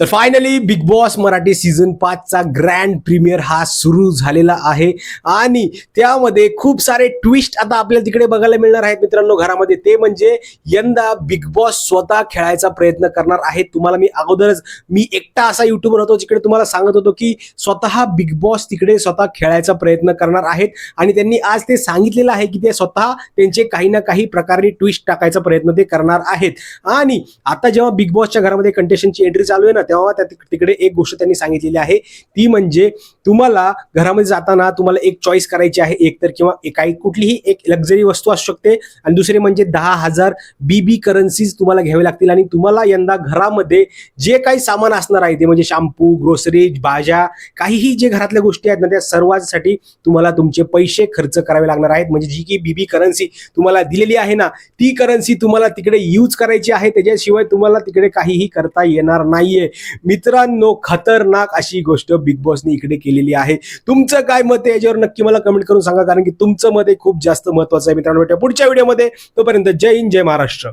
तर finally Bigg Boss Marathi season पाचचा grand premiere हा सुरू झालेला आहे. आणि त्यामध्ये खूप सारे ट्विस्ट आता आपल्याला तिकडे बघायला मिळणार आहेत मित्रांनो घरामध्ये. ते म्हणजे यंदा बिग बॉस स्वतः खेळायचा प्रयत्न करणार आहे. तुम्हाला मी अगोदरच मी एकटा असा युट्यूबर होतो जिकडे तुम्हाला सांगत होतो की स्वतः बिग बॉस तिकडे स्वतः खेळायचा प्रयत्न करणार आहेत. आणि त्यांनी आज ते सांगितलेलं आहे की ते स्वतः त्यांचे काही ना काही प्रकारे ट्विस्ट टाकायचा प्रयत्न ते करणार आहेत. आणि आता जेव्हा बिग बॉसच्या घरामध्ये कंटेशनची एंट्री चालू आहे ना तेव्हा त्या तिकडे एक गोष्ट त्यांनी सांगितलेली आहे. ती म्हणजे तुम्हाला घरामध्ये जाताना तुम्हाला एक चॉईस करायची आहे एक तर किंवा काही कुठलीही एक लक्झरी वस्तू असू शकते. आणि दुसरी म्हणजे दहा हजार बीबी करन्सीज तुम्हाला घ्यावे लागतील. आणि तुम्हाला यंदा घरामध्ये जे काही सामान असणार आहे ते म्हणजे शॅम्पू ग्रोसरीज भाज्या काहीही जे घरातल्या गोष्टी आहेत ना त्या सर्वांसाठी तुम्हाला तुमचे पैसे खर्च करावे लागणार आहेत. म्हणजे जी की बीबी करन्सी तुम्हाला दिलेली आहे ना ती करन्सी तुम्हाला तिकडे यूज करायची आहे. त्याच्याशिवाय तुम्हाला तिकडे काहीही करता येणार नाहीये. मित्रांनो खतरनाक अशी गोष्ट बिग बॉसने इकडे केलेली आहे. तुमचं काय मत आहे याच्यावर नक्की मला कमेंट करून सांगा कारण की तुमचं मत हे खूप जास्त महत्वाचं आहे मित्रांनो. भेटूया पुढच्या व्हिडिओमध्ये तोपर्यंत जय हिंद जय महाराष्ट्र.